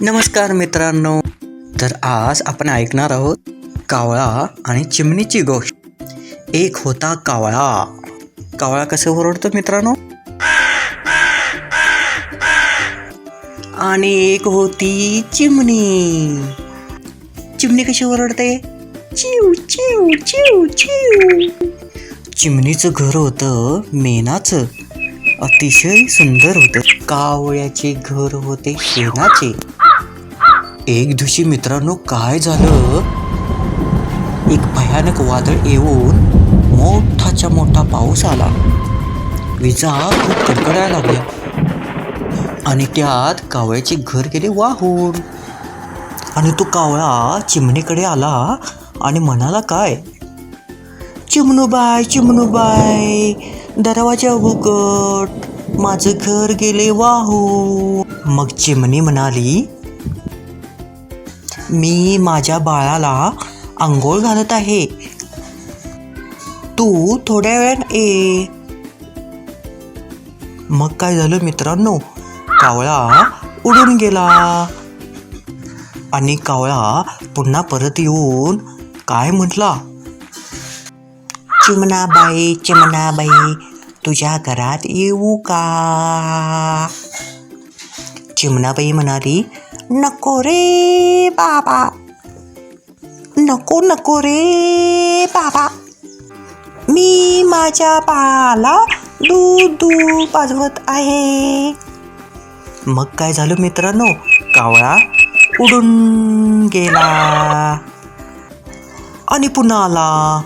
नमस्कार मित्रांनो. तर आज आपण ऐकणार आहोत कावळा आणि चिमणीची गोष्ट. एक होता कावळा. कावळा कसं ओरडतो मित्रांनो? आणि एक होती चिमणी. चिमणी कशी ओरडते? चिव चिव चिव चिव. चिमणीचं घर होतं मेणाचं अतिशय सुंदर होतं. कावळ्याचे घर होते शेणाचे. एक दिवशी मित्रांनो काय झालं? एक भयानक वादळ येऊन मोठाच्या मोठा पाऊस आला. विजा खूप कडकडायला लागल्या. आणि त्यात कावळ्याचे घर गेले वाहून. आणि तो कावळा चिमणीकडे आला आणि म्हणाला काय? चिमणूबाय चिमणूबाय दरवाजा उघड. माझं घर गेले वाहू मग चिमणी म्हणाली मी माझ्या बाळाला आंघोळ घालत आहे. तू थोड्या वेळात ये. मग काय झालं मित्रांनो? कावळा उडून गेला. आणि कावळा पुन्हा परत येऊन काय म्हटला? चिमणाबाई चिमणाबाई तुझ्या घरात येऊ का? चिमणाबाई म्हणाली नको रे बाबा. नको नको रे बाबा. मी माझ्या बाळाला दूध दूध पाजवत आहे. मग काय झालं मित्रांनो? कावळा उडून गेला. आणि पुन्हा आला.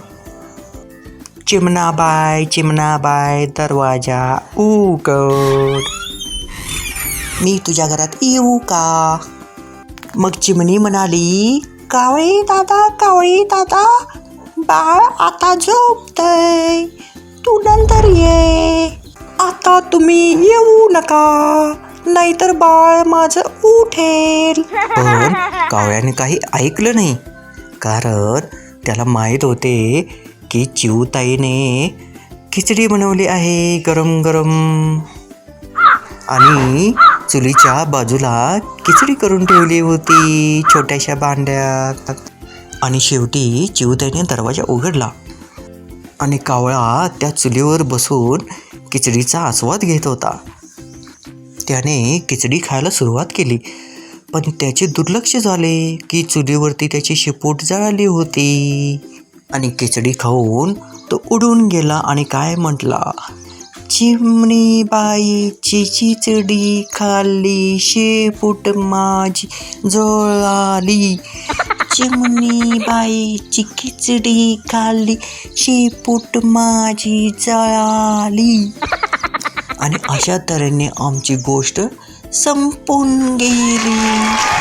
चिमणाबाई चिमणाबाई दरवाजा उघड. मी तुझ्या घरात येऊ का? मग चिमणी म्हणाली कावळे दादा कावळे दादा बाळ आता झोपतय तू नंतर ये. आता तुम्ही येऊ नका नाहीतर बाळ माझं उठेल. पण कावळ्याने काही ऐकलं नाही कारण त्याला माहीत होते की चिवताईने खिचडी बनवली आहे गरम गरम आणि चुलीच्या बाजूला खिचडी करून ठेवली होती छोट्याशा भांड्यात. आणि शेवटी चिवताईने दरवाजा उघडला. आणि कावळा त्या चुलीवर बसून खिचडीचा आस्वाद घेत होता. त्याने खिचडी खायला सुरुवात केली. पण त्याचे दुर्लक्ष झाले की चुलीवरती त्याची शेपूट जळाली होती. आणि खिचडी खाऊन तो उडून गेला आणि काय म्हटला? चिमणी बाईची चिचडी खाल्ली शेपूट माझी जळाली चिमणी बाईची खिचडी खाल्ली शेपूट माझी जळाली. आणि अशा तऱ्हेने आमची गोष्ट संपून गेली.